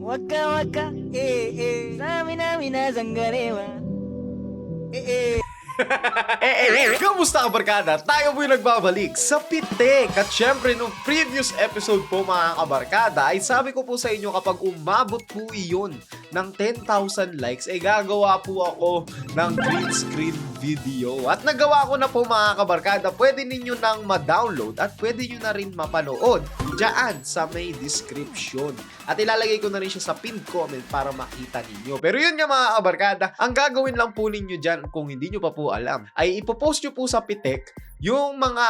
Waka waka, eh eh. Samina mina zangarewa. Eh eh. Eh, eh, kamusta ka barkada? Tayo po yung nagbabalik sa Pitek. At syempre, nung previous episode po mga kabarkada, ay sabi ko po sa inyo kapag umabot po iyon ng 10,000 likes, ay gagawa po ako ng green screen video. At nagawa ko na po mga kabarkada, pwede ninyo nang ma-download at pwede nyo na rin mapanood dyan sa may description. At ilalagay ko na rin siya sa pinned comment para makita ninyo. Pero yun nga mga kabarkada, ang gagawin lang po ninyo dyan kung hindi nyo pa po alam, ay ipopost nyo po sa Pitek yung mga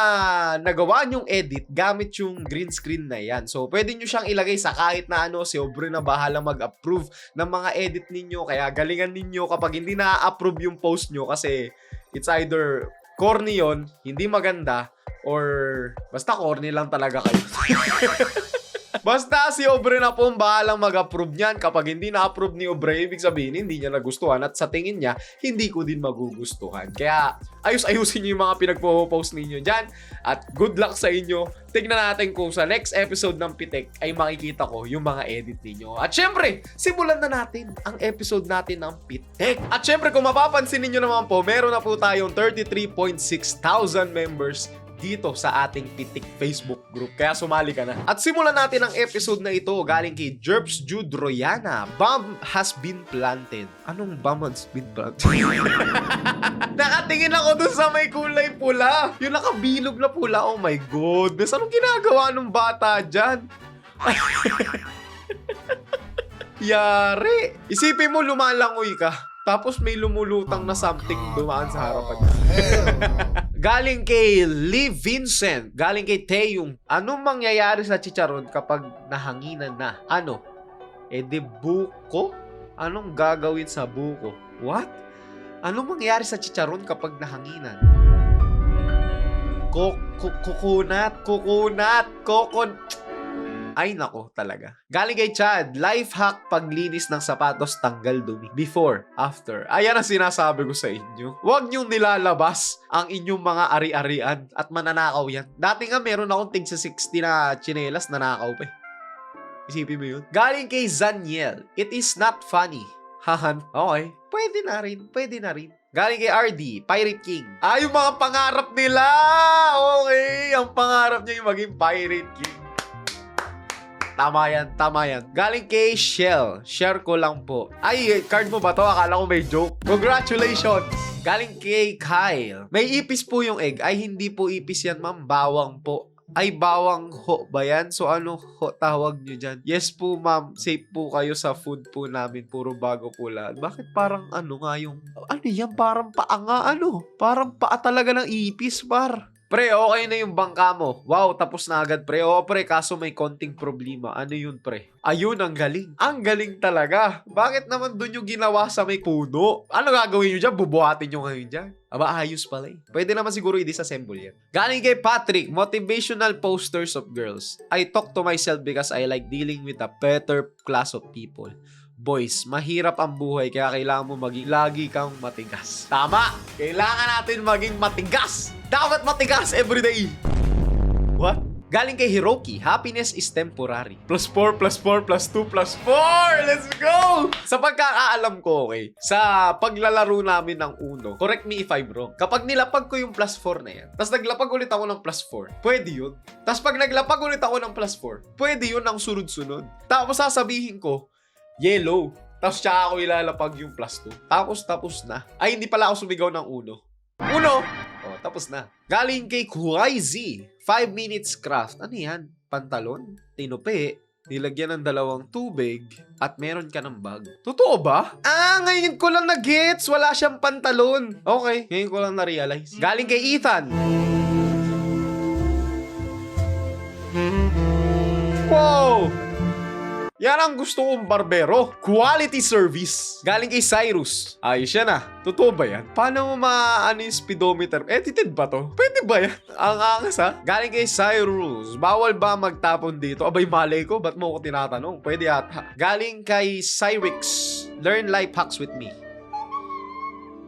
nagawa nyong edit gamit yung green screen na yan. So, pwede nyo siyang ilagay sa kahit na ano, si Obre na bahala mag-approve ng mga edit ninyo. Kaya galingan ninyo kapag hindi na-approve yung post nyo kasi it's either corny yon hindi maganda, or basta corny lang talaga kayo. Basta si Obre na po ang bahalang mag-approve niyan. Kapag hindi na-approve ni Obre, ibig sabihin hindi niya nagustuhan at sa tingin niya, hindi ko din magugustuhan. Kaya ayus-ayusin niyo yung mga pinagpo-post ninyo dyan. At good luck sa inyo. Tignan natin kung sa next episode ng Pitek ay makikita ko yung mga edit ninyo. At syempre, simulan na natin ang episode natin ng Pitek. At syempre, kung mapapansin ninyo naman po, meron na po tayong 33.6 thousand members dito sa ating Pitik Facebook group. Kaya sumali ka na. At simulan natin ang episode na ito galing kay Jerps Jude Royana. Bomb has been planted. Anong bomb has been planted? Nakatingin ako dun sa may kulay pula. Yung nakabilog na pula. Oh my goodness. Anong ginagawa ng bata dyan? Yari. Isipin mo lumalangoy ka. Tapos may lumulutang na something dumaan sa harapan niya. Galing kay Lee Vincent. Galing kay Taeyong. Anong mangyayari sa chicharon kapag nahanginan na? Ano? E de buko? Anong gagawin sa buko? What? Anong mangyayari sa chicharon kapag nahanginan? Kukunat, kukunat, kokon... Ay nako talaga. Galing kay Chad, life hack paglinis ng sapatos tanggal dumi. Before, after. Ayan ang sinasabi ko sa inyo. Huwag niyong nilalabas ang inyong mga ari-arian at mananakaw yan. Dati nga meron akong tig sa 60 na chinelas nanakaw pa eh. Isipin mo yun. Galing kay Zaniel, it is not funny. Hahan. Okay. Pwede na rin. Pwede na rin. Galing kay RD, Pirate King. Ah, yung mga pangarap nila! Okay, ang pangarap niya yung maging Pirate King. Tama yan, tama yan. Galing kay Shell. Share ko lang po. Ay, card mo ba to? Akala ko may joke. Congratulations! Galing kay Kyle. May ipis po yung egg. Ay, hindi po ipis yan, ma'am. Bawang po. Ay, bawang ho ba yan? So, ano ho tawag nyo dyan? Yes po, ma'am. Safe po kayo sa food po namin. Puro bago po lahat. Bakit parang ano nga yung... Ano yan? Parang paa nga, ano? Parang paa talaga ng ipis, par. Pre, okay na yung bangka mo. Wow, tapos na agad, pre. Oo, pre, kaso may konting problema. Ano yun, pre? Ayun, ang galing. Ang galing talaga. Bakit naman dun yung ginawa sa may puno? Ano gagawin nyo dyan? Bubuhatin nyo ngayon dyan? Aba, ayos pala eh. Pwede naman siguro i-disassemble yan. Galing kay Patrick, motivational posters of girls. I talk to myself because I like dealing with a better class of people. Boys, mahirap ang buhay kaya kailangan mo maging lagi kang matigas. Tama! Kailangan natin maging matigas! Dapat matigas everyday! What? Galing kay Hiroki, happiness is temporary. Plus 4, plus 4, plus 2, plus 4! Let's go! Sa pagkakaalam ko, okay, sa paglalaro namin ng Uno, correct me if I'm wrong, kapag nilapag ko yung plus 4 na yan, tapos naglapag ulit ako ng plus 4, pwede yun. Tapos pag naglapag ulit ako ng plus 4, pwede yun ng sunod-sunod. Tapos sasabihin ko, yellow. Tapos tsaka ako ilalapag yung plus 2. Tapos tapos na. Ay, hindi pala ako sumigaw ng uno. Uno! Oh, tapos na. Galing kay Kuwai Z. 5 minutes craft. Ano yan? Pantalon? Tinupi? Nilagyan ng dalawang tubig at meron ka ng bag. Totoo ba? Ah, ngayon ko lang na-gets. Wala siyang pantalon. Okay, ngayon ko lang na-realize. Galing kay Ethan. Wow! Yan ang gusto kong barbero. Quality service. Galing kay Cyrus. Ayos yan ah. Totoo ba yan? Paano mo maano yung speedometer? Edited ba to? Pwede ba yan? Ang angas ha? Galing kay Cyrus. Bawal ba magtapon dito? Abay malay ko. Ba't mo ko tinatanong? Pwede ata. Galing kay Cyrix. Learn life hacks with me.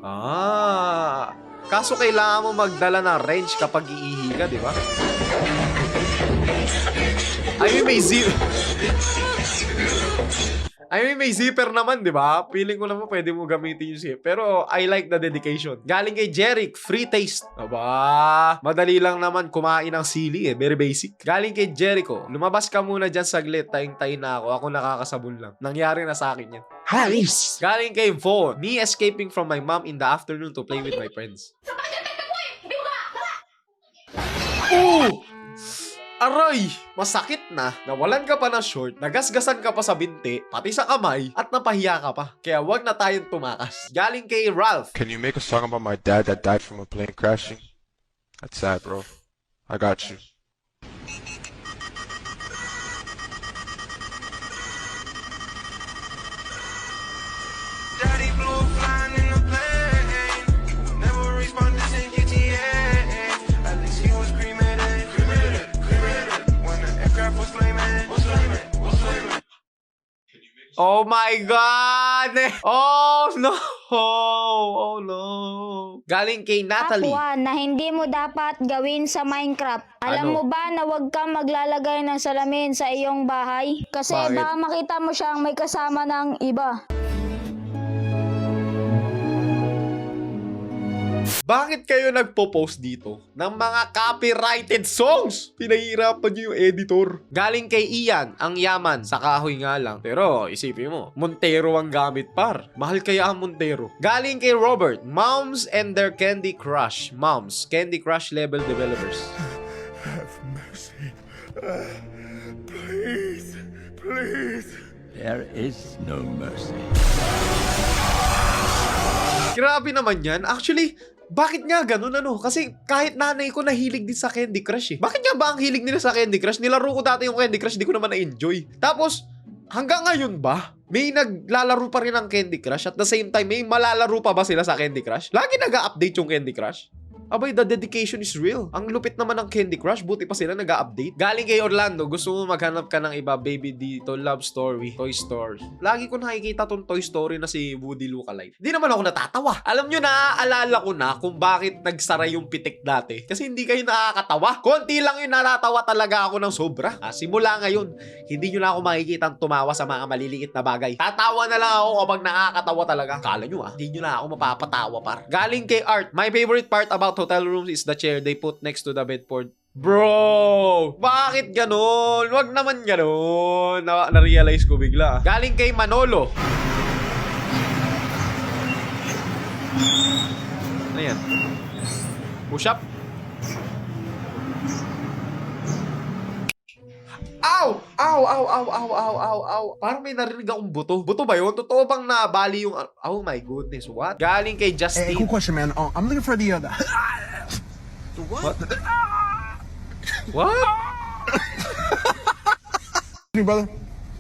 Ah. Kaso kailangan mo magdala ng wrench kapag iihi ka, di ba? Ay, may zero. I mean, may zipper naman, di ba? Feeling ko naman pwede mo gamitin yung zipper. Pero I like the dedication. Galing kay Jeric, free taste. Aba, madali lang naman kumain ng sili eh. Very basic. Galing kay Jericho, lumabas ka muna dyan saglit. Tayong-tayo na ako. Ako nakakasabon lang. Nangyari na sa akin yan. Halis! Galing kay Vaughn, me escaping from my mom in the afternoon to play with my friends. Oh! Aray! Masakit na. Nawalan ka pa ng short, nagasgasan ka pa sa binti, pati sa kamay, at napahiya ka pa. Kaya wag na tayong tumakas. Galing kay Ralph. Can you make a song about my dad that died from a plane crashing? That's sad, bro. I got you. Oh my God! Oh no! Oh no! Galing kay Natalie. Top 1 na hindi mo dapat gawin sa Minecraft. Ano? Alam mo ba na huwag kang maglalagay ng salamin sa iyong bahay? Kasi Bakit? baka makita mo siyang may kasama ng iba. Bakit kayo nagpo-post dito ng mga copyrighted songs? Pinahirapan niyo yung editor. Galing kay Ian, ang yaman, sa kahoy nga lang. Pero isipin mo, Montero ang gamit par. Mahal kaya ang Montero. Galing kay Robert, Moms and their Candy Crush. Moms, Candy Crush level developers. There is no mercy. Grabe naman yan. Actually, bakit nga ganun ano? Kasi kahit nanay ko nahilig din sa Candy Crush eh. Bakit nga ba ang hilig nila sa Candy Crush? Nilaro ko dati yung Candy Crush, di ko naman na-enjoy. Tapos, hanggang ngayon ba? May naglalaro pa rin ng Candy Crush at the same time, may malalaro pa ba sila sa Candy Crush? Lagi nag-update yung Candy Crush? Abay, the dedication is real. Ang lupit naman ng Candy Crush, buti pa sila nag-update. Galing kay Orlando, gusto mo maghanap ka ng iba, baby dito, love story, Toy Story. Lagi ko nakikita tong Toy Story na si Woody Lookalike. Di naman ako natatawa. Alam nyo, naaalala ko na kung bakit nagsara yung pitik dati. Kasi hindi kayo nakakatawa. Konti lang yung natatawa talaga ako ng sobra. Ah, simula ngayon, hindi nyo na ako makikita tumawa sa mga maliliit na bagay. Tatawa na lang ako kapag nakakatawa talaga. Kala nyo ah, hindi nyo na ako mapapatawa par. Galing kay Art, my favorite part about hotel rooms is the chair they put next to the bedboard. Bro! Bakit ganun? Wag naman ganun. Na- na-realize ko bigla. Galing kay Manolo. Ano yan? Push up? Aw, aw, aw, aw, aw, aw, aw. Parang may narinig akong buto. Buto ba yun? Totoo bang nabali yung... Oh my goodness, what? Galing kay Justin. Eh, hey, cool question, man. Oh, I'm looking for the... Uh, the... what? What? what? Hey, brother.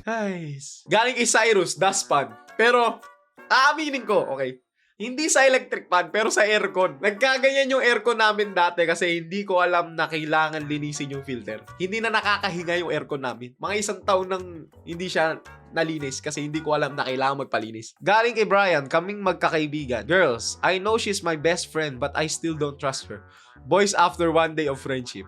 Nice. Galing kay Cyrus, Daspan. Pero, aaminin ko, okay, hindi sa electric fan, pero sa aircon. Nagkaganyan yung aircon namin dati kasi hindi ko alam na kailangan linisin yung filter. Hindi na nakakahinga yung aircon namin. Mga isang taon nang hindi siya nalinis kasi hindi ko alam na kailangan magpalinis. Galing kay Brian, kaming magkakaibigan. Girls, I know she's my best friend but I still don't trust her. Boys after one day of friendship.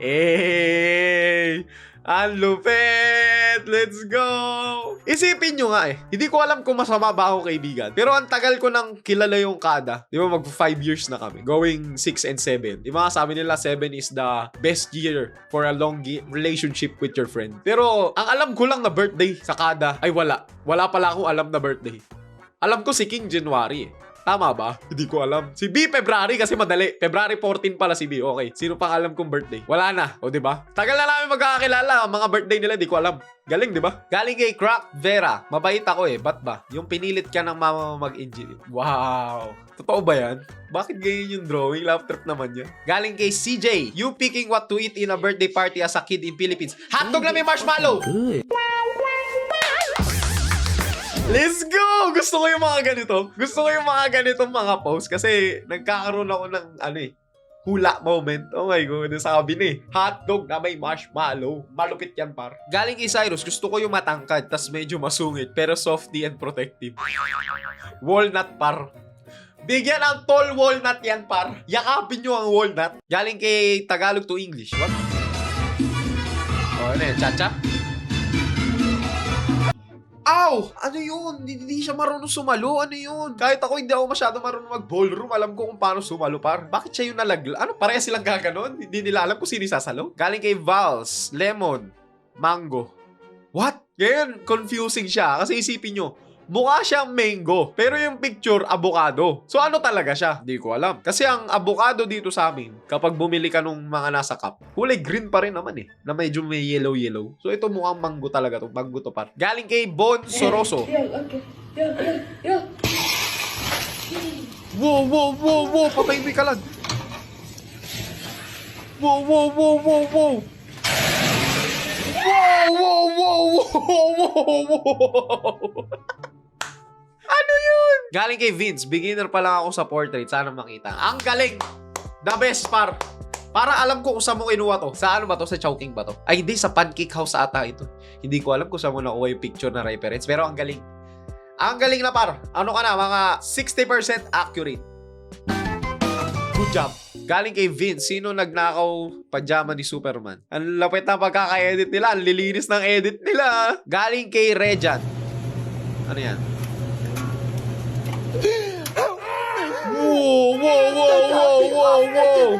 Eh, ang lupit! Let's go! Isipin nyo nga eh. Hindi ko alam kung masama ba ako kaibigan. Pero ang tagal ko nang kilala yung kada. Di ba mag 5 years na kami. Going 6 and 7. Di ba sabi nila 7 is the best year for a long relationship with your friend. Pero ang alam ko lang na birthday sa kada ay wala. Wala pala akong alam na birthday. Alam ko si King January eh. Tama ba? Hindi ko alam. Si B, February kasi madali. February 14 pala si B. Okay. Sino pang alam kong birthday? Wala na. O, di ba? Tagal na namin magkakakilala. Ang mga birthday nila, di ko alam. Galing, di ba? Galing kay Crack Vera. Mabait ako eh. Ba't ba? Yung pinilit ka ng mama mo mag-engineer. Wow. Totoo ba yan? Bakit ganyan yung drawing? Love trip naman yan. Galing kay CJ. You picking what to eat in a birthday party as a kid in Philippines. Hotdog na may marshmallow! Let's go! Gusto ko yung mga ganito. Gusto ko yung mga ganitong mga post kasi nagkakaroon ako ng ano eh, hula moment. Oh my God, sabi ni, hotdog na may marshmallow. Malupit yan, par. Galing kay Cyrus, gusto ko yung matangkad, tas medyo masungit, pero softy and protective. Walnut, par. Bigyan ng tall walnut yan, par. Yakapin nyo ang walnut. Galing kay Tagalog to English. What? Oh, ano yan? Chacha? Ow! Ano yun? Hindi, siya marunong sumalo. Ano yun? Kahit ako hindi ako masyado marunong mag-ballroom, alam ko kung paano sumalo par. Bakit siya yung nalagla? Ano? Pareha silang gaganon? Hindi nila alam kung sino sasalo? Galing kay Vals, Lemon, Mango. What? Ngayon, confusing siya. Kasi isipin nyo, mukha siyang mango, pero yung picture, avocado. So ano talaga siya? Hindi ko alam. Kasi ang avocado dito sa amin, kapag bumili ka nung mga nasa cup, kulay green pa rin naman eh, na medyo may yellow-yellow. So ito mukhang mango talaga to, mango to par. Galing kay Bon Soroso. Wow, wow, wow, wow, patay may kalan. Wow, wow, wow, wow, wow. Wow, wow, wow, wow, wow, wow. Ano yun? Galing kay Vince. Beginner pa lang ako sa portrait. Sana makita. Ang galing! The best par. Para alam ko kung saan mo kinuha to. Sa ano ba to? Sa Chowking ba to? Ay, hindi. Sa Pancake House ata ito. Hindi ko alam kung saan mo nakuha yung picture na reference. Pero ang galing. Ang galing na par. Ano ka na? Mga 60% accurate. Good job. Galing kay Vince, sino nagnakaw pajama ni Superman? Ang lapit na pagkaka-edit nila. Ang lilinis ng edit nila. Galing kay Rejan. Ano yan? Wow, wow, wow, wow, wow.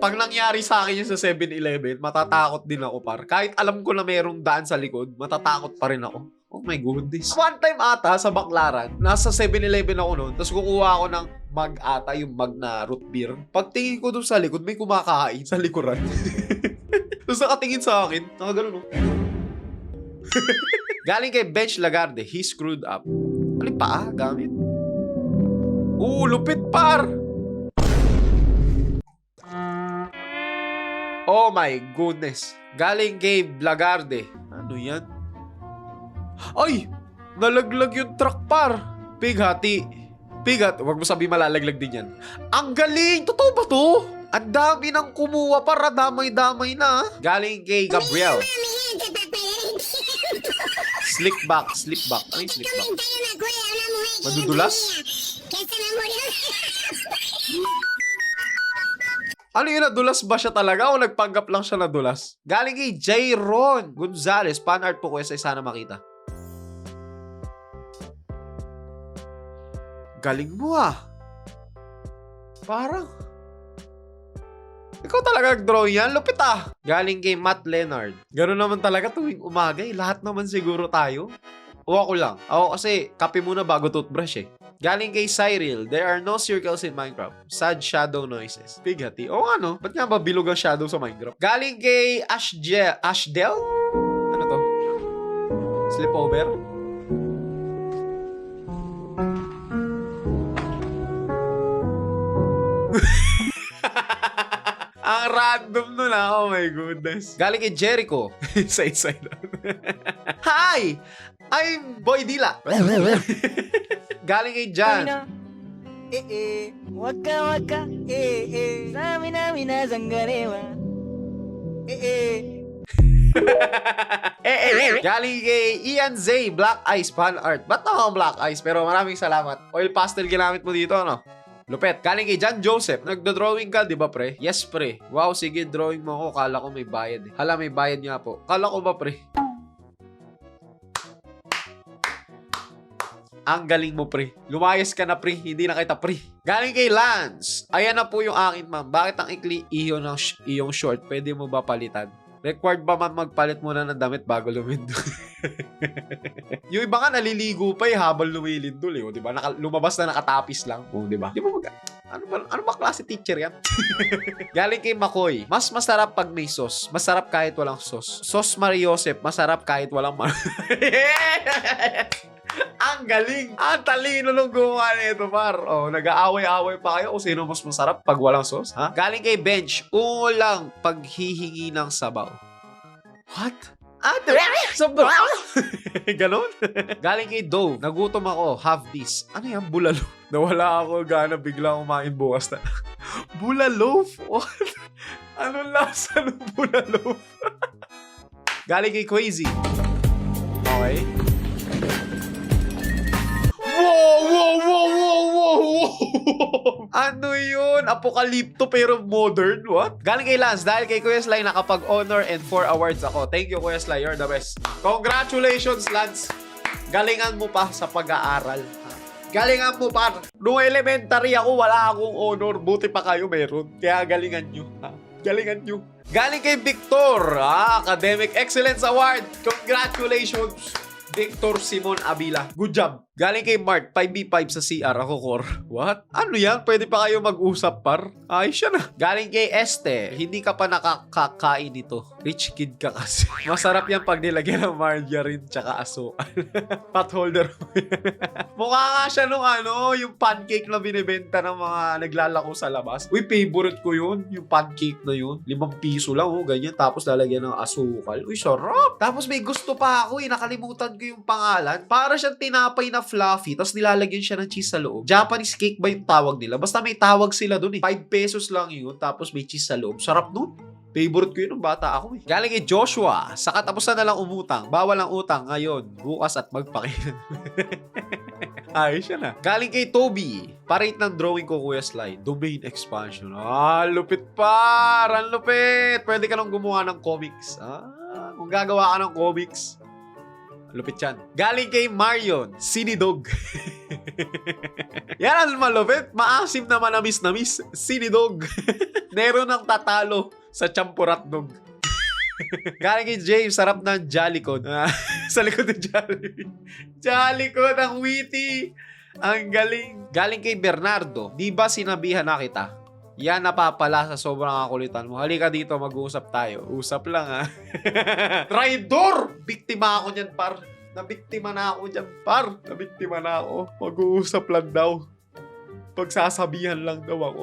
Pag nangyari sa akin yun sa 7-Eleven, matatakot din ako par. Kahit alam ko na merong daan sa likod, matatakot pa rin ako. Oh my goodness. One time ata sa Baklaran, nasa 7-Eleven ako noon, tapos kukuha ako ng mag ata, yung mag na root beer. Pagtingin ko doon sa likod, may kumakain sa likuran. tapos nakatingin sa akin, nakagano no. Galing kay Bench Lagarde, he screwed up. Ano yung paa? Gamit? Oo, lupit par! Oh my goodness. Galing kay Lagarde. Ano yan? Ay! Nalaglag yung truck par. Pighati. Pigat. Huwag mo sabihin malalaglag din yan. Ang galing! Totoo ba to? Ang dami nang kumuha para damay-damay na. Galing kay Gabriel. Slick back, slip back. Ano yung slip back? Madudulas? Ano yun, nadulas ba siya talaga o nagpanggap lang siya nadulas? Galing kay Jayron Gonzalez. Fan art po ko sa sana makita. Galing mo ah. Parang... Ikaw talaga nag-draw yan? Lupit ah. Galing kay Matt Leonard. Ganun naman talaga tuwing umaga eh. Lahat naman siguro tayo. O ako lang. Ako kasi kape muna bago toothbrush eh. Galing kay Cyril, there are no circles in Minecraft. Sad shadow noises. Bigati. O ano? Ba't nga ba bilog ang shadow sa Minecraft? Galing kay Ashje Ashdel? Ano to? Sleepover? Ang random nun ah. Oh my goodness. Galing kay Jericho. sa inside out. Hi! I'm Boy Dila. Galing kay Jan. Eh eh, waka waka, eh eh, samina mina zangarewa. Eh eh. eh, eh, eh. Galing kay Ian Zay, Black Eyes fan art. Ba't ang Black Eyes? Pero maraming salamat. Oil pastel ginamit mo dito, ano? Lupet. Galing kay John Joseph. Nagdo-drawing ka, di ba, pre? Yes, pre. Wow, sige, drawing mo ako. Kala ko may bayad. Hala, may bayad nga po. Kala ko ba, pre? Ang galing mo, pre. Lumayas ka na, pre. Hindi na kita, pre. Galing kay Lance. Ayan na po yung akin, ma'am. Bakit ang ikli iyo ng sh- iyong short? Pwede mo ba palitan? Required ba man magpalit muna ng damit bago lumindo? yung iba nga naliligo pa eh habang lumilindol eh. O, di ba? Naka, lumabas na nakatapis lang. O, di ba? Di ba mag... Ano ba, ano ba klase teacher yan? Galing kay Makoy. Mas masarap pag may sauce. Masarap kahit walang sauce. Sauce Mariosep. Masarap kahit walang mar... Ang galing! Ang talino nung gumawa nito, par. Oh, nag-aaway-aaway pa kayo kung sino mas masarap pag walang sauce, ha? Galing kay Bench, ulang paghihingi ng sabaw. What? Ah, sabaw! Ganon? Galing kay Dove, nagutom ako, have this. Ano yan, bulalo? Nawala ako gana bigla kumain bukas na. bulalo? What? Anong lasa ng bulalo? Galing kay Crazy. Okay. Wow, wow, wow, wow, wow, wow. ano yun? Apokalipto pero modern? What? Galing kay Lance, dahil kay Kuya Sly nakapag-honor and 4 awards ako. Thank you, Kuya Sly. You're the best. Congratulations, Lance. Galingan mo pa sa pag-aaral. Galingan mo pa. Nung elementary ako, wala akong honor. Buti pa kayo meron. Kaya galingan nyo. Ha? Galingan nyo. Galing kay Victor, ah, Academic Excellence Award. Congratulations. Victor Simon Abila. Good job. Galing kay Mark, 5B5 sa CR. Ako, core. What? Ano yan? Pwede pa kayo mag-usap, par? Ayos siya na. Galing kay Este, hindi ka pa nakakakain nito. Rich kid ka kasi. Masarap yan pag nilagyan ng margarine tsaka asukal. Pot holder mo yan. Mukha nga siya nung ano, yung pancake na binibenta ng mga naglalako sa labas. Uy, favorite ko yun. Yung pancake na yun. Limang piso lang, oh, ganyan. Tapos lalagyan ng asukal. Uy, sarap. Tapos may gusto pa ako, eh. Nakalimutan ko yung pangalan. Para siyang tinapay na fluffy. Tapos nilalagyan siya ng cheese sa loob. Japanese cake ba yung tawag nila? Basta may tawag sila dun eh. 5 pesos lang yun. Tapos may cheese sa loob. Sarap nun. Favorite ko yun nung bata ako eh. Galing kay Joshua, sa katapusan na lang umutang. Bawal ang utang ngayon, bukas at magpakilan. Ayos siya na. Galing kay Toby, parate ng drawing ko Kuya Sly, domain expansion. Ah, lupit par! Ang lupit! Pwede ka nang gumawa ng comics. Ah, kung gagawa ka ng comics, lupit yan. Galing kay Marion, Sinidog. Yan ang malupit. Maasim na manamis na miss. Sinidog. Nero ng tatalo sa champurat dog. Galing kay James, sarap ng Jollycon. Ah, sa likod ng Jollibee. Jollycon, ang witty. Ang galing. Galing kay Bernardo, di ba sinabihan na kita? Yan napapala sa sobrang kakulitan mo. Halika dito, mag-uusap tayo. Usap lang ha. Traidor! Biktima ako niyan, par. Nabiktima na ako dyan, par. Nabiktima na ako. Mag-uusap lang daw. Pagsasabihan lang daw ako.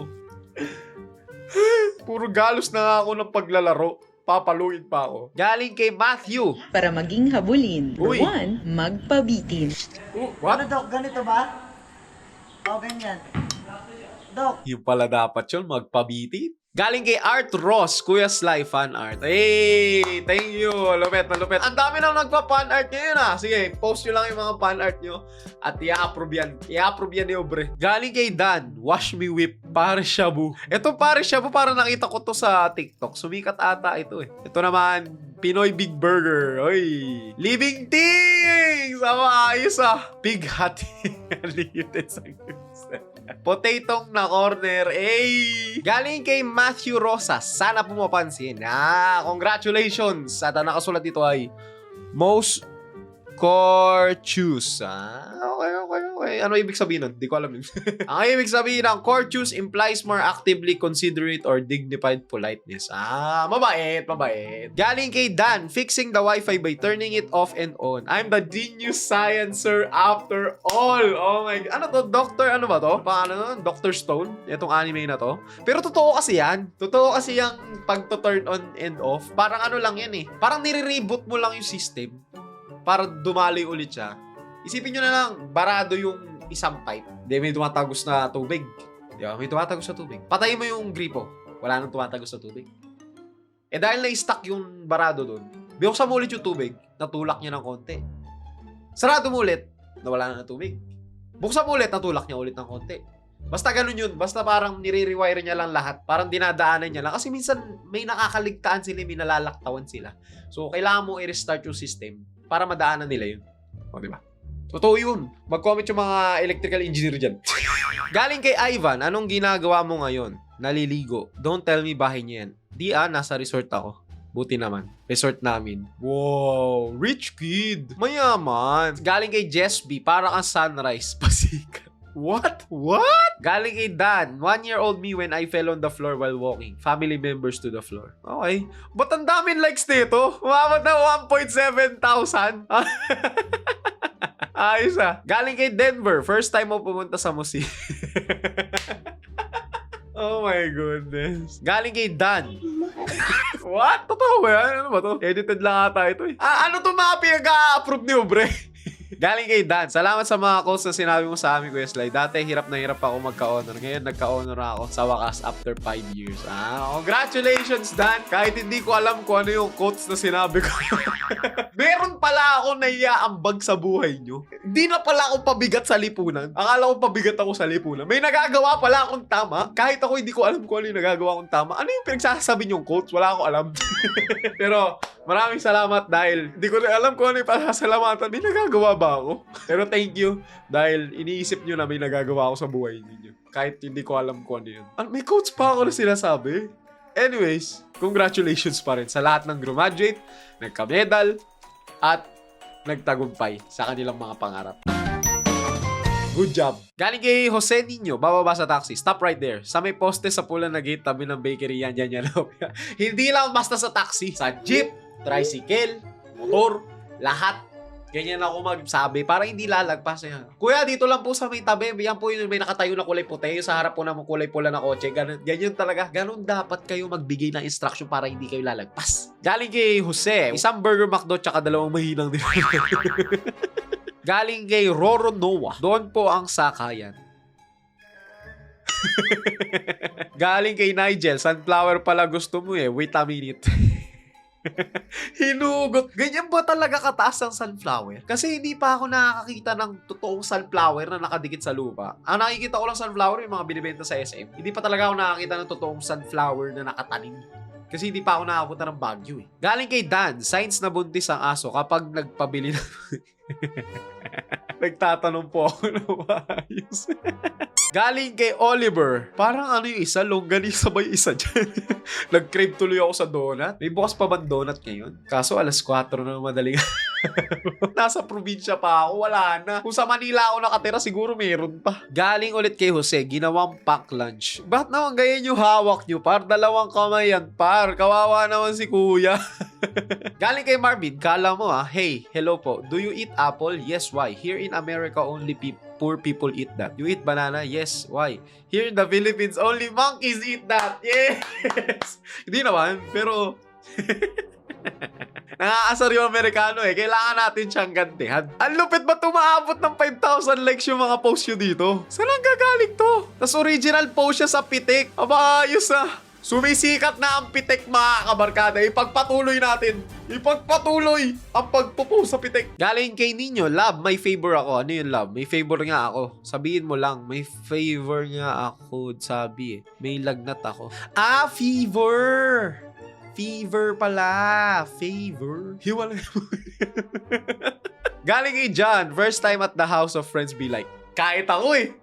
Puro galos na nga ako ng paglalaro. Papaluin pa ako. Galing kay Matthew. para maging habulin. Uy. One, magpabitin. Oh, what? Ano, Dok? Ganito ba? O, ganyan. Dok, Yung pala dapat yun, magpabiti. Galing kay Art Ross, Kuya Sly fan art. Hey, thank you. Lupet, malupet. Ang dami nang nagpa-fan art ngayon ah. Sige, post nyo lang yung mga fan art nyo at i-approve yan. I-approve yan ni. Galing kay Dan, Wash Me Whip, Pare Shabu. Ito Pare Shabu, para nakita ko to sa TikTok. Sumikat ata ito eh. Ito naman, Pinoy Big Burger. Oy! Living Things! Ang ayos ah. Big Hati. Unlimited sa Potatong na corner. Ay! Galing kay Matthew Rosas. Sana pumapansin. Ah, congratulations. At ang nakasulat dito ay most Corchus. Ah, okay, okay, okay. Ano ibig sabihin nun? Di ko alam ang ibig sabihin ng Corchus implies more actively considerate or dignified politeness. Ah, mabait, mabait. Galing kay Dan, fixing the Wi-Fi by turning it off and on. I'm the genius sciencer after all. Oh my God. Ano to? Doctor, ano ba to? Paano nun? Dr. Stone? Itong anime na to. Pero totoo kasi yan. Totoo kasi yung pag-turn on and off. Parang ano lang yan eh. Parang nire-reboot mo lang yung system para dumaloy ulit siya. Isipin nyo na lang, barado yung isang pipe. Hindi, may tumatagos na tubig. Di ba? May tumatagos na tubig. Patayin mo yung gripo. Wala nang tumatagos na tubig. Eh dahil na-stuck yung barado doon, buksan mo ulit yung tubig, natulak niya ng konti. Sarado mo ulit, nawala na ng tubig. Buksan mo ulit, natulak niya ulit ng konti. Basta ganun yun. Basta parang nire-rewire niya lang lahat. Parang dinadaanan niya lang. Kasi minsan may nakakaligtaan sila, may nalalaktawan sila. So, kailangan mo i-restart yung system para madaanan nila yun. O, di ba? Totoo yun. Mag-comment yung mga electrical engineer dyan. Galing kay Ivan, anong ginagawa mo ngayon? Naliligo. Don't tell me bahay niya yan. Di ah, nasa resort ako. Buti naman. Resort namin. Wow, rich kid. Mayaman. Galing kay Jess para kang sunrise. Pasikat. What? What? Galing kay Dan, one-year-old me when I fell on the floor while walking. Family members to the floor. Okay. Ba't ang daming likes nito? Umabot na 1.7 thousand. Ayos ah. Galing kay Denver. First time mo pumunta sa museum. oh my goodness. Galing kay Dan. What? Totoo ba yan? Ano ba to? Edited lang ata ito eh. Ah, ano to mga pinag-a-approve ni Obre? Galing kay Dan. Salamat sa mga calls na sinabi mo sa amin, Kuya Sly. Dati, hirap na hirap ako magka-honor. Ngayon, nagka-honor ako sa wakas after 5 years. Ah, congratulations, Dan. Kahit hindi ko alam kung ano yung quotes na sinabi ko. Meron pala ako naiaambag sa buhay nyo. Hindi na pala ako pabigat sa lipunan. Akala ko pabigat ako sa lipunan. May nagagawa pala akong tama. Kahit ako hindi ko alam kung ano yung nagagawa kong tama. Ano yung pinagsasabi yung quotes? Wala ako alam. Pero maraming salamat dahil hindi ko alam kung ano yung pasasalamatan. May nagagawa ba ako? Pero thank you dahil iniisip nyo na may nagagawa ako sa buhay ninyo. Kahit hindi ko alam kung ano yun. Ano, may quotes pa ako na sinasabi. Anyways, congratulations pa rin sa lahat ng graduate, nagka-medal, at nagtagumpay sa kanilang mga pangarap. Good job. Galing kay Jose Nino, bababa sa taxi. Stop right there. Sa may poste sa pula na gate, tabi ng bakery, yan, yan, yan. Hindi lang basta sa taxi. Sa jeep, tricycle, motor, lahat. Ganyan ako magsabi para hindi lalagpas yan. Kuya, dito lang po sa may tabi. Yan po yung may nakatayo na kulay puti. Yung sa harap po na kulay pula na kotse. Ganun, ganyan talaga. Ganun dapat kayo magbigay ng instruction para hindi kayo lalagpas. Galing kay Jose, isang burger McDo tsaka dalawang mahinang din. Galing kay Roro Noah. Doon po ang sakayan. Galing kay Nigel. Sunflower pala gusto mo eh. Wait a minute. Hinugot. Ganyan ba talaga kataas ang sunflower? Kasi hindi pa ako nakakakita ng totoong sunflower na nakadikit sa lupa. Ang nakikita ko lang sunflower yung mga binibenta sa SM. Hindi pa talaga ako nakakita ng totoong sunflower na nakatanim. Kasi hindi pa ako nakapunta ng Baguio eh. Galing kay Dan, signs na buntis ang aso kapag nagpabili ng... Nagtatanong po ako na maayos. Galing kay Oliver. Parang ano yung isa, longganisa ba yung isa dyan? Nag-crave tuloy ako sa donut. May bukas pa ba donut ngayon? Kaso alas 4 na madaling Nasa probinsya pa ako, wala na. Kung sa Manila ako nakatira, siguro meron pa. Galing ulit kay Jose, ginawang pack lunch. Ba't naman ganyan yung hawak nyo, par? Dalawang kamay yan, par. Kawawa naman si kuya. Galing kay Marvin, kala mo ah, hey, hello po, do you eat apple? Yes, why? Here in America, only pe- poor people eat that. You eat banana? Yes, why? Here in the Philippines, only monkeys eat that. Yes! Hindi naman, pero... Nakakasar yung Amerikano eh. Kailangan natin siyang gantihan. Ang lupit ba tumaabot ng 5,000 likes yung mga post nyo dito? Saan ang gagaling to? Tapos original post siya sa pitik. Aba, ayos ah. Sumisikat na ang pitik mga kabarkada. Ipagpatuloy natin. Ipagpatuloy ang pagpupost sa pitik. Galing kay Ninyo, love, may favor ako. Ano yung love? May favor nga ako. Sabihin mo lang, may favor nga ako. Sabi eh. May lagnat ako. Ah, fever! Fever pala. Favor. Hiwalay mo. Galing kay John, first time at the house of friends be like, kahit ako eh.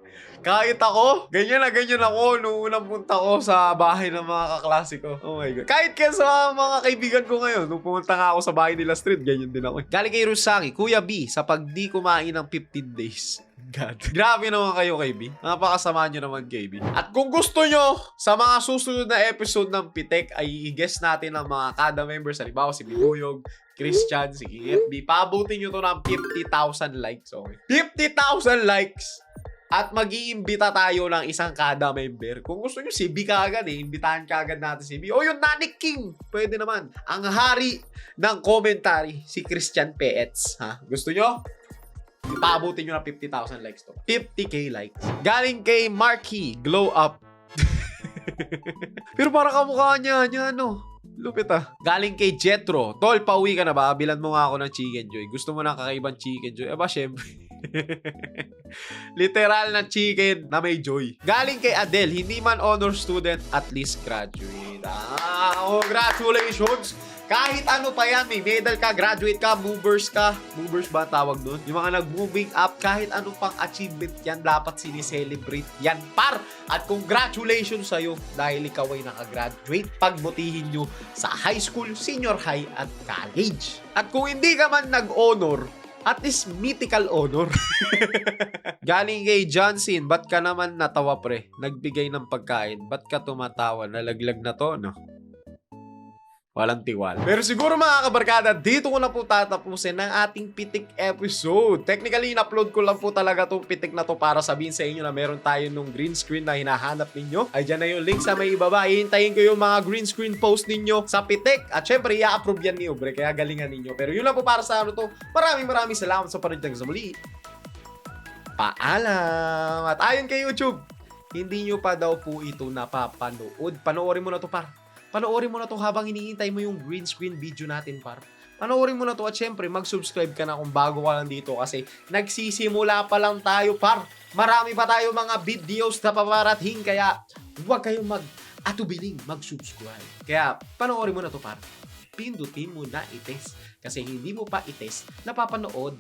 Kahit ako, ganyan na ganyan ako nung unang punta ko sa bahay ng mga kaklase ko. Oh my God. Kahit kaya sa mga kaibigan ko ngayon, nung pumunta nga ako sa bahay nila street, ganyan din ako. Galing kay Rusaki, Kuya B, sa pag di kumain ng 15 days. God. Grabe naman kayo kay B. Napakasama nyo naman kay B. At kung gusto nyo, sa mga susunod na episode ng Pitek, ay i-guess natin ang mga kada members. Halimbawa, si Bibuyog, Christian, si KFB. Pabutin nyo to ng 50,000 likes. Okay. 50,000 likes! At mag-iimbita tayo ng isang kada member. Kung gusto nyo si B kagad eh, imbitahan kagad natin si B. O yung Nanik King, pwede naman. Ang hari ng commentary, si Christian Peets. Ha? Gusto nyo? Ipabutin nyo ng 50,000 likes to. 50k likes. Galing kay Marky, glow up. Pero para kamukha niya, niya ano. Lupit ah. Galing kay Jetro. Tol, pauwi ka na ba? Bilan mo nga ako ng chicken joy. Gusto mo ng kakaibang chicken joy? Aba, syempre. Literal na chicken na may joy. Galing kay Adele, hindi man honor student, at least graduate. Ah, congratulations! Kahit ano pa yan, may medal ka, graduate ka, movers ka. Movers ba tawag doon? Yung mga nag-moving up, kahit ano pang achievement yan, dapat sinicelebrate yan, par! At congratulations sa'yo dahil ikaw ay nakagraduate. Pagbutihin nyo sa high school, senior high, at college. At kung hindi ka man nag-honor, at least mythical honor. Galing kay Johnson, ba't ka naman natawa pre? Nagbigay ng pagkain, ba't ka tumatawa? Nalaglag na to, no? Walang tiwala. Pero siguro mga kabarkada, dito ko na po tatapusin ng ating pitik episode. Technically, in-upload ko lang po talaga tong pitik na to para sabihin sa inyo na meron tayo nung green screen na hinahanap ninyo. Ay, dyan na yung link sa may ibaba. Hihintayin ko yung mga green screen post ninyo sa pitik. At syempre, i-approve yan ni Ubre, kaya galingan ninyo. Pero yun lang po para sa ano to. Maraming maraming salamat sa panood sa muli. Paalam! At ayon kay YouTube, hindi nyo pa daw po ito napapanood. Panoorin mo na to par. Panoorin mo na to habang iniintay mo yung green screen video natin par. Panoorin mo na to at syempre mag-subscribe ka na kung bago ka lang dito kasi nagsisimula pa lang tayo par. Marami pa tayo mga videos na paparating kaya huwag kayong mag atubiling mag-subscribe. Kaya panoorin mo na to par. Pindutin mo na ites kasi hindi mo pa ites napapanood